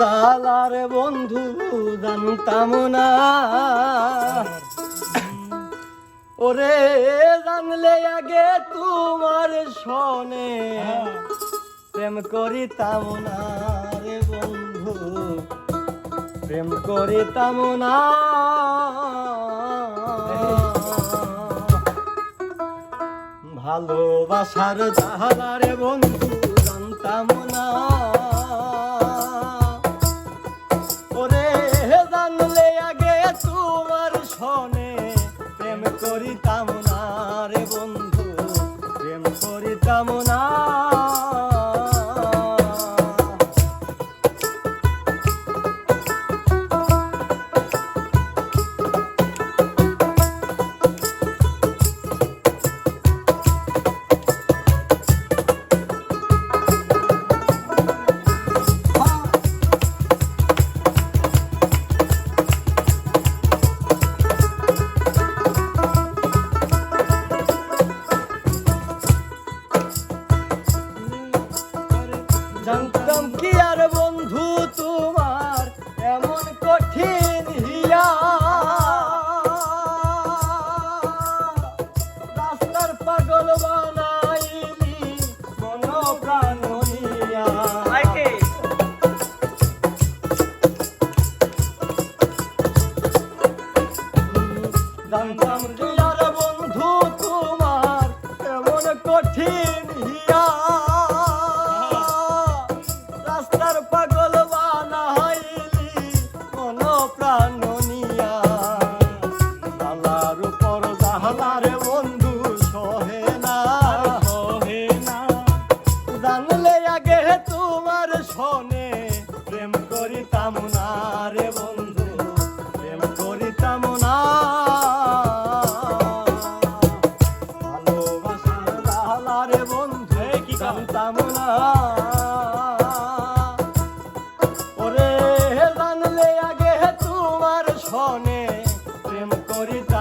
জালারে বন্ধু জানতাম না। ওরে জানলে আগে তোমার শোনে, প্রেম করিতাম না রে বন্ধু, প্রেম করিতাম না। ভালোবাসার জাহালারে বন্ধু করিতাম জানতাম কি আর বন্ধু তোমার এমন কঠিন হিয়া রাস্তার পাগল বানাইলি মন প্রাণ জানতাম কি পাগল বানাইলি মন প্রাণ নিয়া। জালার উপর জাহালারে বন্ধু সহে না। সহে না জানলে আগে তোমার শোনে প্রেম করিতাম না রে বন্ধু প্রেম করিতাম না। ভালোবাসার জাহালারে বন্ধু কি জানতাম না। প্রেম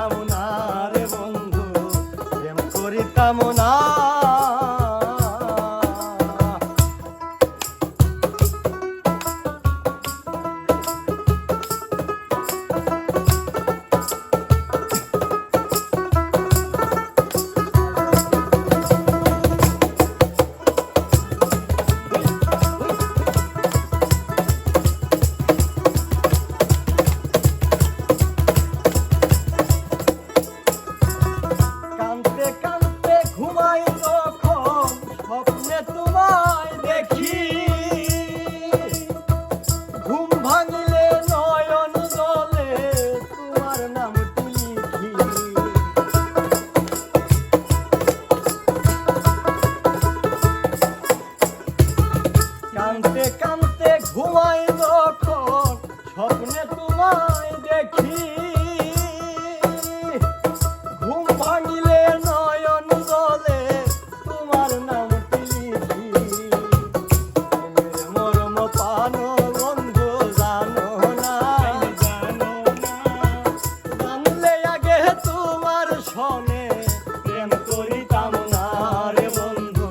প্রেম করিতাম রে বন্ধু